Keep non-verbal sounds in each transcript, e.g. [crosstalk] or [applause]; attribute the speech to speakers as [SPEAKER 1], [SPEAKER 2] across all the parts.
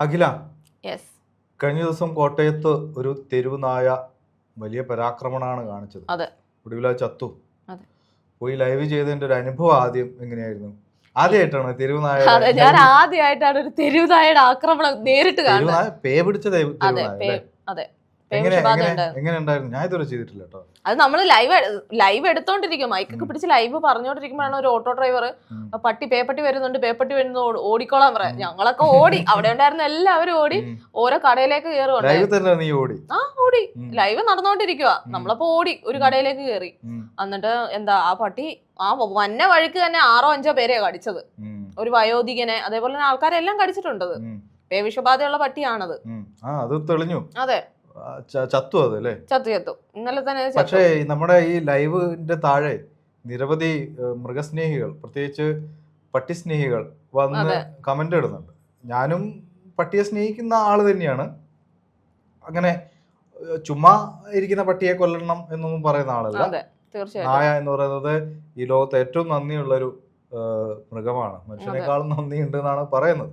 [SPEAKER 1] അഖില കഴിഞ്ഞ ദിവസം കോട്ടയത്ത് ഒരു തെരുവ് നായ വലിയ പരാക്രമണമാണ് കാണിച്ചത്
[SPEAKER 2] അതെ.
[SPEAKER 1] ഒടുവിൽ ചത്തു. പോയി ലൈവ് ചെയ്തതിന്റെ ഒരു അനുഭവം ആദ്യം എങ്ങനെയായിരുന്നു ആദ്യമായിട്ടാണ് തെരുവ് നായ
[SPEAKER 2] ഞാൻ ആദ്യമായിട്ടാണ് ഒരു തെരുവുതായുടെ ആക്രമണം നേരിട്ട് കാണുന്നത്
[SPEAKER 1] പേ പിടിച്ച തെരുവ്
[SPEAKER 2] അതെ? അതെ നമ്മൾ ലൈവ് ലൈവ് എടുത്തോണ്ടിരിക്കും. മൈക്കൊക്കെ. പിടിച്ച് ലൈവ് പറഞ്ഞോണ്ടിരിക്കുമ്പോഴാണ് ഒരു ഓട്ടോ ഡ്രൈവർ പട്ടി പേപ്പട്ടി വരുന്നുണ്ട് പേപ്പട്ടി വരുന്നു ഓടിക്കോളാം ഓടിക്കോളാൻ പറയാം. ഞങ്ങളൊക്കെ ഓടി. അവിടെ ഉണ്ടായിരുന്ന എല്ലാവരും ഓടി. ഓരോ കടയിലേക്ക്
[SPEAKER 1] കയറി ഓടി?
[SPEAKER 2] ആ ഓടി. ലൈവ്
[SPEAKER 1] നടന്നോണ്ടിരിക്കുക.
[SPEAKER 2] നമ്മളപ്പോ ഓടി ഒരു കടയിലേക്ക് കയറി. എന്നിട്ട് എന്താ ആ പട്ടി ആ വന്ന വഴിക്ക് തന്നെ ആറോ അഞ്ചോ പേരെയാ കടിച്ചത്. ഒരു വയോധികനെ അതേപോലെ തന്നെ ആൾക്കാരെല്ലാം കടിച്ചിട്ടുണ്ടത് പേവിഷബാധയുള്ള പട്ടിയാണത്.
[SPEAKER 1] അത് തെളിഞ്ഞു.
[SPEAKER 2] അതെ.
[SPEAKER 1] ചത്തു അത് അല്ലേ?
[SPEAKER 2] ചത്തു ചത്തു. ഇന്നലെ തന്നെ.
[SPEAKER 1] പക്ഷേ നമ്മുടെ ഈ ലൈവിന്റെ താഴെ നിരവധി മൃഗസ്നേഹികൾ പ്രത്യേകിച്ച് പട്ടിസ്നേഹികൾ വന്ന് കമന്റ് ഇടുന്നുണ്ട്. ഞാനും പട്ടിയെ സ്നേഹിക്കുന്ന ആൾ തന്നെയാണ്. അങ്ങനെ ചുമ്മാ ഇരിക്കുന്ന പട്ടിയെ കൊല്ലണം എന്നൊന്നും പറയുന്ന ആളല്ല. നായ എന്ന് പറയുന്നത് ഈ ലോകത്ത് ഏറ്റവും നന്ദിയുള്ള ഒരു മൃഗമാണ്. മനുഷ്യനേക്കാളും നന്ദിയുണ്ട് എന്നാണ് പറയുന്നത്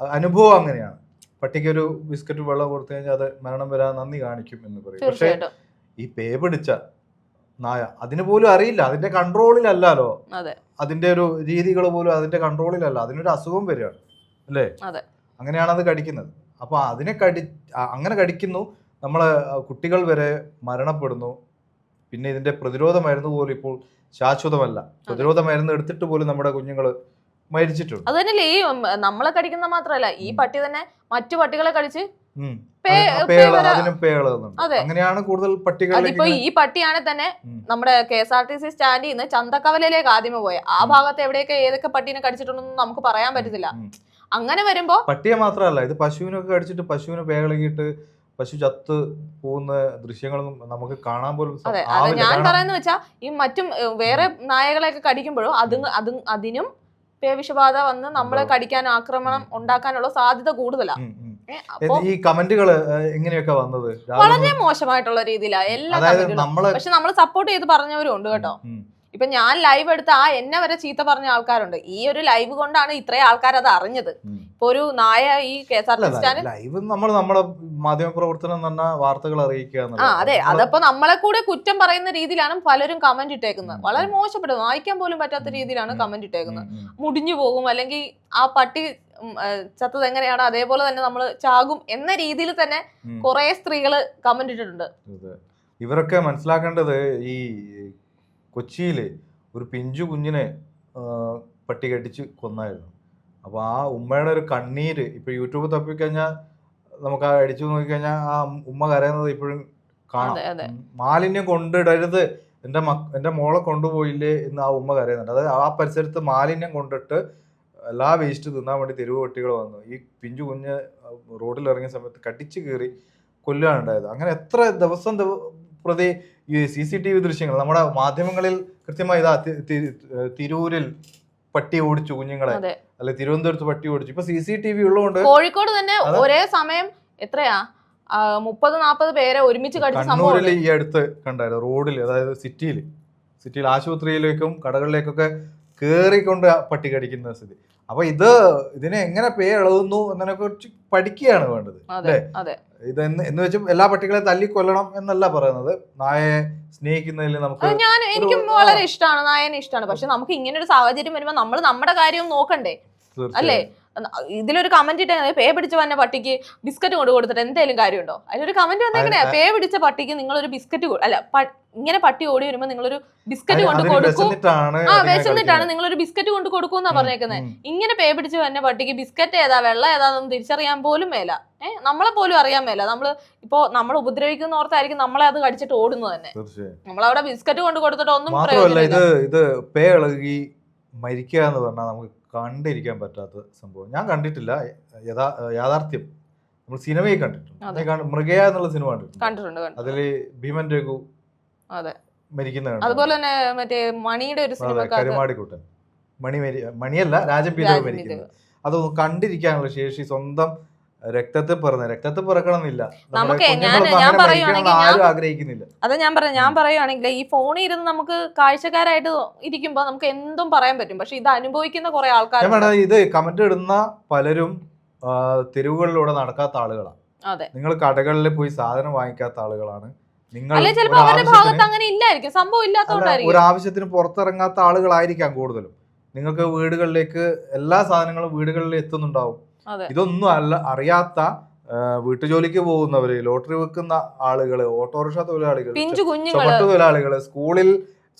[SPEAKER 1] അനുഭവം അങ്ങനെയാണ്. പട്ടിക്ക് ഒരു ബിസ്ക്കറ്റ് വെള്ളം കൊടുത്തു കഴിഞ്ഞാൽ അത് മരണം വരാൻ നന്ദി കാണിക്കും എന്ന് പറയും. പക്ഷേ ഈ പേ പിടിച്ച നായ അതിന് പോലും അറിയില്ല. അതിന്റെ കൺട്രോളിലല്ലോ
[SPEAKER 2] അതെ.
[SPEAKER 1] അതിന്റെ ഒരു രീതികൾ പോലും അതിന്റെ കൺട്രോളിലല്ല. അതിനൊരു അസുഖം വരികയാണ്. അല്ലേ. അങ്ങനെയാണ് അത് കടിക്കുന്നത്. അപ്പൊ അതിനെ കടി അങ്ങനെ കടിക്കുന്നു. നമ്മളെ കുട്ടികൾ വരെ മരണപ്പെടുന്നു. പിന്നെ ഇതിന്റെ പ്രതിരോധ മരുന്ന് പോലും ഇപ്പോൾ ശാശ്വതമല്ല. പ്രതിരോധ മരുന്ന് എടുത്തിട്ട് പോലും നമ്മുടെ കുഞ്ഞുങ്ങൾ മരിച്ചിട്ടുണ്ട്.
[SPEAKER 2] അത് തന്നെ ഈ നമ്മളെ കടിക്കുന്ന മാത്രല്ല ഈ. പട്ടി തന്നെ മറ്റു പട്ടികളെ കടിച്ച്.
[SPEAKER 1] അങ്ങനെയാണ് കൂടുതൽ
[SPEAKER 2] അതിപ്പോ ഈ പട്ടിയാണ് തന്നെ നമ്മുടെ K S R T C സ്റ്റാൻഡിൽ നിന്ന് ചന്തക്കവലയിലേക്ക് ആദ്യമേ പോയ. ആ. ഭാഗത്ത് എവിടെയൊക്കെ ഏതൊക്കെ പട്ടീനെ കടിച്ചിട്ടുണ്ടെന്ന് നമുക്ക് പറയാൻ പറ്റത്തില്ല. അങ്ങനെ വരുമ്പോ
[SPEAKER 1] പട്ടിയെ മാത്രമല്ല ഇത് പശുവിനൊക്കെ കടിച്ചിട്ട് പശുവിന് പേകളിട്ട് പശു ചത്ത് പോകുന്ന ദൃശ്യങ്ങളൊന്നും നമുക്ക് കാണാൻ പോലും
[SPEAKER 2] അതെ ഞാൻ
[SPEAKER 1] പറയുന്ന
[SPEAKER 2] പറയുന്നത് വെച്ചാ ഈ മറ്റും വേറെ നായകളെയൊക്കെ കടിക്കുമ്പോഴും അത് അതിനും പേവിഷബാധ വന്ന് നമ്മളെ കടിക്കാൻ ആക്രമണം ഉണ്ടാക്കാനുള്ള സാധ്യത കൂടുതലാണ്
[SPEAKER 1] ഈ കമന്റുകൾ എങ്ങനെയൊക്കെ വന്നത്?
[SPEAKER 2] വളരെ മോശമായിട്ടുള്ള രീതിയിലാണ് എല്ലാ പക്ഷെ നമ്മൾ സപ്പോർട്ട് ചെയ്ത് പറഞ്ഞവരും ഉണ്ട് കേട്ടോ ഇപ്പൊ ഞാൻ ലൈവ് എടുത്ത് ആ എന്നെ വരെ ചീത്ത പറഞ്ഞ ആൾക്കാരുണ്ട്. ഈ ഒരു ലൈവ് കൊണ്ടാണ് ഇത്രയും ആൾക്കാർ അത് അറിഞ്ഞത്. ഇപ്പൊ ഒരു നായ ഈ K S R T stand
[SPEAKER 1] live നമ്മൾ നമ്മുടെ മാധ്യമ പ്രവർത്തനം എന്ന് പറഞ്ഞാൽ വാർത്തകൾ അറിയിക്കുക
[SPEAKER 2] ആ അതെ. അതപ്പോ നമ്മളെ കൂടെ കുറ്റം പറയുന്ന രീതിയിലാണ് പലരും കമന്റ് ഇട്ടേക്കുന്നത്. വളരെ മോശപ്പെട്ടത് വായിക്കാൻ പോലും പറ്റാത്ത രീതിയിലാണ് കമന്റ് ഇട്ടേക്കുന്നത്. മുടിഞ്ഞു പോകും. അല്ലെങ്കിൽ ആ പട്ടി ചത്തത് എങ്ങനെയാണ് അതേപോലെ തന്നെ നമ്മൾ ചാകും എന്ന രീതിയിൽ തന്നെ. കുറെ സ്ത്രീകൾ കമന്റ് ഇട്ടിട്ടുണ്ട്.
[SPEAKER 1] ഇവരൊക്കെ മനസ്സിലാക്കേണ്ടത് ഈ കൊച്ചിയിൽ ഒരു പിഞ്ചു കുഞ്ഞിനെ പട്ടി കടിച്ച് കൊന്നായിരുന്നു. അപ്പൊ ആ ഉമ്മയുടെ ഒരു കണ്ണീര് ഇപ്പൊ യൂട്യൂബ് തപ്പിക്കഴിഞ്ഞാൽ നമുക്ക് ആ അടിച്ചു നോക്കിക്കഴിഞ്ഞാൽ ആ ഉമ്മ കരയുന്നത് ഇപ്പോഴും കാണാം. മാലിന്യം കൊണ്ടിടരുത്. എന്റെ മക്ക എന്റെ മോളെ കൊണ്ടുപോയില്ലേ എന്ന് ആ ഉമ്മ കരയുന്നുണ്ട്. അതായത് ആ പരിസരത്ത് മാലിന്യം കൊണ്ടിട്ട് എല്ലാ വേസ്റ്റ് തിന്നാൻ വേണ്ടി തെരുവ് പട്ടികൾ വന്നു. ഈ പിഞ്ചു കുഞ്ഞ് റോഡിൽ ഇറങ്ങിയ സമയത്ത് കടിച്ചു കയറി കൊല്ലുകയാണ് ഉണ്ടായത്. അങ്ങനെ എത്ര ദിവസം പ്രതി ഈ സി സി ടി വി ദൃശ്യങ്ങൾ നമ്മുടെ മാധ്യമങ്ങളിൽ കൃത്യമായി ഇതാ തിരൂരിൽ പട്ടി ഓടിച്ചു കുഞ്ഞുങ്ങളെ. അല്ലെ തിരുവനന്തപുരത്ത് പട്ടി ഓടിച്ചു. ഇപ്പൊ സി സി ടി വി ഉള്ളതുകൊണ്ട്
[SPEAKER 2] കോഴിക്കോട് തന്നെ. ഒരേ സമയം എത്രയാ? മുപ്പത് നാപ്പത് പേരെ ഒരുമിച്ച്
[SPEAKER 1] കണ്ണൂരിൽ
[SPEAKER 2] കണ്ണൂരിൽ
[SPEAKER 1] ഈ അടുത്ത് കണ്ടായിരുന്നു റോഡിൽ അതായത് സിറ്റിയിൽ സിറ്റിയിൽ ആശുപത്രിയിലേക്കും കടകളിലേക്കൊക്കെ കേറിക്കൊണ്ട് പട്ടി കടിക്കുന്ന സ്ഥിതി. അപ്പൊ ഇത് ഇതിനെ എങ്ങനെ പേ എഴുതുന്നു എന്നതിനെ കുറിച്ച് പഠിക്കുകയാണ് വേണ്ടത്
[SPEAKER 2] അതെ അതെ.
[SPEAKER 1] ഇത് എന്ന് വെച്ചും എല്ലാ പട്ടികളെ തല്ലിക്കൊല്ലണം എന്നല്ല പറയുന്നത്. നായയെ സ്നേഹിക്കുന്നതിൽ നമുക്ക്
[SPEAKER 2] ഞാൻ എനിക്കും വളരെ ഇഷ്ടമാണ് നായനെ ഇഷ്ടമാണ്. പക്ഷെ നമുക്ക് ഇങ്ങനെ ഒരു സാഹചര്യം വരുമ്പോൾ നമ്മൾ നമ്മുടെ കാര്യം നോക്കണ്ടേ? അല്ലേ? ഇതിലൊരു കമന്റ് ഇട്ടാൽ പേ പിടിച്ച വന്ന പട്ടിക്ക് ബിസ്ക്കറ്റ് കൊണ്ട് കൊടുത്തിട്ട് എന്തെങ്കിലും കാര്യമുണ്ടോ? അതിലൊരു കമന്റ് വന്നേക്കണേ. പേ പിടിച്ച പട്ടിക്ക് നിങ്ങളൊരു ബിസ്ക്കറ്റ് അല്ല ഇങ്ങനെ പട്ടി ഓടി വരുമ്പോ നിങ്ങളൊരു ബിസ്ക്കറ്റ് കൊണ്ട് കൊടുക്കും. ആ വിശന്നിട്ടാണ്. നിങ്ങളൊരു ബിസ്ക്കറ്റ് കൊണ്ട്
[SPEAKER 1] കൊടുക്കും
[SPEAKER 2] പറഞ്ഞേക്കുന്നത് ഇങ്ങനെ പേ പിടിച്ച് വന്ന പട്ടിക്ക് ബിസ്ക്കറ്റ് ഏതാ വെള്ളം ഏതാന്നൊന്നും തിരിച്ചറിയാൻ പോലും മേല. ഏഹ് നമ്മളെ പോലും അറിയാൻ മേല. നമ്മൾ ഇപ്പോ നമ്മൾ ഉപദ്രവിക്കുന്ന ഓർത്തായിരിക്കും നമ്മളെ അത് കടിച്ചിട്ട് ഓടുന്നത് തന്നെ. നമ്മളവിടെ ബിസ്ക്കറ്റ് കൊണ്ട് കൊടുത്തിട്ട് ഒന്നും
[SPEAKER 1] ഇത് ഇത് പേ ഇളകി മരിക്കുക എന്ന് പറഞ്ഞാൽ നമുക്ക് കണ്ടിരിക്കാൻ പറ്റാത്ത സംഭവം. ഞാൻ കണ്ടിട്ടില്ല. യഥാ യാഥാർത്ഥ്യം. നമ്മൾ സിനിമയിൽ കണ്ടിട്ടുണ്ട്. മൃഗയ എന്നുള്ള സിനിമ കണ്ടിട്ടുണ്ട്. അതിൽ ഭീമൻ രഘു
[SPEAKER 2] അതെ.
[SPEAKER 1] മരിക്കുന്ന
[SPEAKER 2] അതുപോലെ തന്നെ മറ്റേ മണിയുടെ ഒരു സിനിമ
[SPEAKER 1] കരുമാടിക്കൂട്ടൻ. മണി മണിയല്ല
[SPEAKER 2] രാജപീതാവ്.
[SPEAKER 1] മരിക്കുന്നത് അത് കണ്ടിരിക്കാനുള്ള ശേഷി സ്വന്തം രക്തത്തിൽ പിറന്ന രക്തത്തിൽ പിറക്കണമെന്നില്ല.
[SPEAKER 2] നമുക്ക് ഞാൻ- ഞാൻ പറയുവാണെങ്കിൽ
[SPEAKER 1] ആഗ്രഹിക്കുന്നില്ല.
[SPEAKER 2] അതാ ഞാൻ പറഞ്ഞു ഞാൻ പറയുവാണെങ്കിൽ ഈ ഫോണിൽ ഇരുന്ന് നമുക്ക് കാഴ്ചക്കാരായിട്ട് ഇരിക്കുമ്പോ നമുക്ക് എന്തും പറയാൻ പറ്റും. പക്ഷെ ഇത് അനുഭവിക്കുന്ന കുറെ ആൾക്കാർ
[SPEAKER 1] വേണത് ഇത് കമന്റ് ഇടുന്ന പലരും തിരുവുകളിലൂടെ നടക്കാത്ത ആളുകളാണ്.
[SPEAKER 2] അതെ.
[SPEAKER 1] നിങ്ങൾ കടകളിൽ പോയി സാധനം വാങ്ങിക്കാത്ത ആളുകളാണ്. നിങ്ങൾ ഒരു ആവശ്യത്തിന്
[SPEAKER 2] ഭാഗത്ത് അങ്ങനെ ഇല്ലായിരിക്കും. സംഭവം
[SPEAKER 1] അല്ല, ഒരു ആവശ്യത്തിന് പുറത്തിറങ്ങാത്ത ആളുകളായിരിക്കാം കൂടുതലും. നിങ്ങൾക്ക് വീടുകളിലേക്ക് എല്ലാ സാധനങ്ങളും വീടുകളിൽ എത്തുന്നുണ്ടാവും. ഇതൊന്നും അല്ല അറിയാത്ത വീട്ടുജോലിക്ക് പോകുന്നവര് ലോട്ടറി വെക്കുന്ന ആളുകൾ ഓട്ടോറിക്ഷ തൊഴിലാളികൾ ചുമട്ടു തൊഴിലാളികൾ സ്കൂളിൽ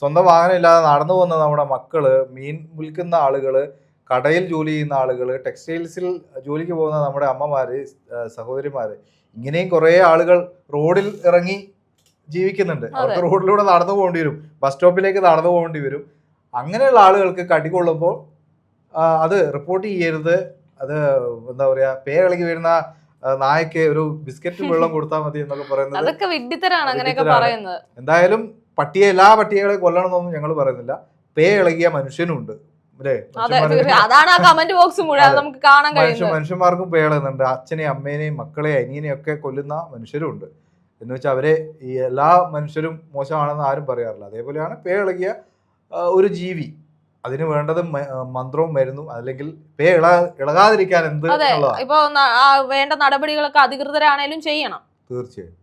[SPEAKER 1] സ്വന്തം വാഹനം ഇല്ലാതെ നടന്നു പോകുന്ന നമ്മുടെ മക്കൾ മീൻ വിൽക്കുന്ന ആളുകൾ കടയിൽ ജോലി ചെയ്യുന്ന ആളുകൾ ടെക്സ്റ്റൈൽസിൽ ജോലിക്ക് പോകുന്ന നമ്മുടെ അമ്മമാര് സഹോദരിമാര് ഇങ്ങനെയും കുറെ ആളുകൾ റോഡിൽ ഇറങ്ങി ജീവിക്കുന്നുണ്ട്. അവർക്ക് റോഡിലൂടെ നടന്നു പോകേണ്ടി വരും. ബസ് സ്റ്റോപ്പിലേക്ക് നടന്നു പോകേണ്ടി വരും. അങ്ങനെയുള്ള ആളുകൾക്ക് കടികൊള്ളുമ്പോൾ കൊള്ളുമ്പോൾ അത് റിപ്പോർട്ട് ചെയ്യരുത് അത് എന്താ പറയാ പേ ഇളകി വരുന്ന നായക്ക് ഒരു ബിസ്ക്കറ്റ് വെള്ളം [laughs] കൊടുത്താൽ മതി എന്നൊക്കെ പറയുന്നത്
[SPEAKER 2] അതൊക്കെ വിഡ്ഢിത്തരാണ് അങ്ങനെയൊക്കെ പറയുന്നത്.
[SPEAKER 1] എന്തായാലും പട്ടിയെ എല്ലാ പട്ടികളെ കൊല്ലണമെന്നൊന്നും ഞങ്ങൾ പറയുന്നില്ല. പേ ഇളകിയ മനുഷ്യനുണ്ട്.
[SPEAKER 2] അതാണ് ആ കമന്റ് ബോക്സ് [laughs] മുഴുവൻ. നമുക്ക് കാണാൻ കഴിയുന്നത്.
[SPEAKER 1] മനുഷ്യന്മാർക്കും പേ ഇളകുന്നുണ്ട് അച്ഛനെയും അമ്മേനെയും മക്കളെ അനിയനെയും ഒക്കെ കൊല്ലുന്ന മനുഷ്യരുണ്ട് എന്ന് വെച്ചാൽ അവരെ ഈ എല്ലാ മനുഷ്യരും മോശമാണെന്ന് ആരും പറയാറില്ല. അതേപോലെയാണ് പേ ഇളകിയ ഒരു ജീവി. അതിന് വേണ്ടത് മന്ത്രവും മരുന്നും അല്ലെങ്കിൽ പേ ഇള ഇളകാതിരിക്കാൻ എന്ത്
[SPEAKER 2] ഇപ്പൊ വേണ്ട നടപടികളൊക്കെ അധികൃതരാണേലും ചെയ്യണം.
[SPEAKER 1] തീർച്ചയായും.